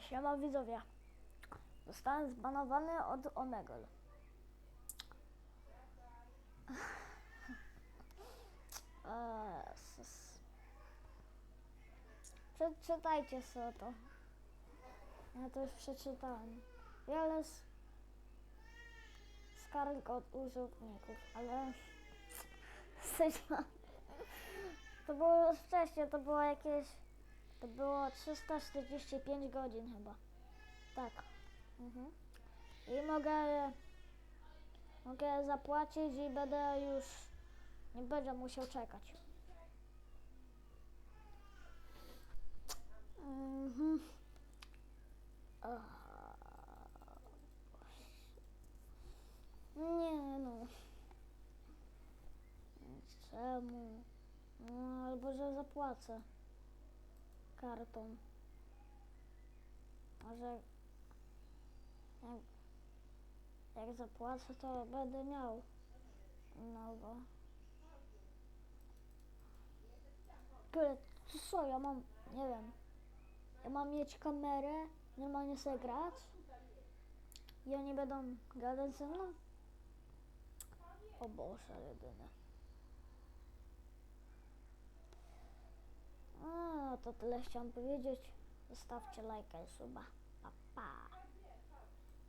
Siema widzowie. Zostałem zbanowany od Omegle. Przeczytajcie sobie to. Ja to już przeczytałem. Wiele skarg od użytkowników, ale to było już wcześniej, to było jakieś to było 345 godzin chyba. Tak. Mhm. I mogę mogę zapłacić i będę już nie będę musiał czekać. Mhm. Nie no. Czemu? No, albo że zapłacę kartą. Może jak, jak zapłacę, to będę miał nowo. Co, ja mam, nie wiem, ja mam mieć kamerę, normalnie sobie grać i oni będą gadać ze mną? O Boże, jedyne. To tyle chciałam powiedzieć. Zostawcie lajka i suba. Pa, pa.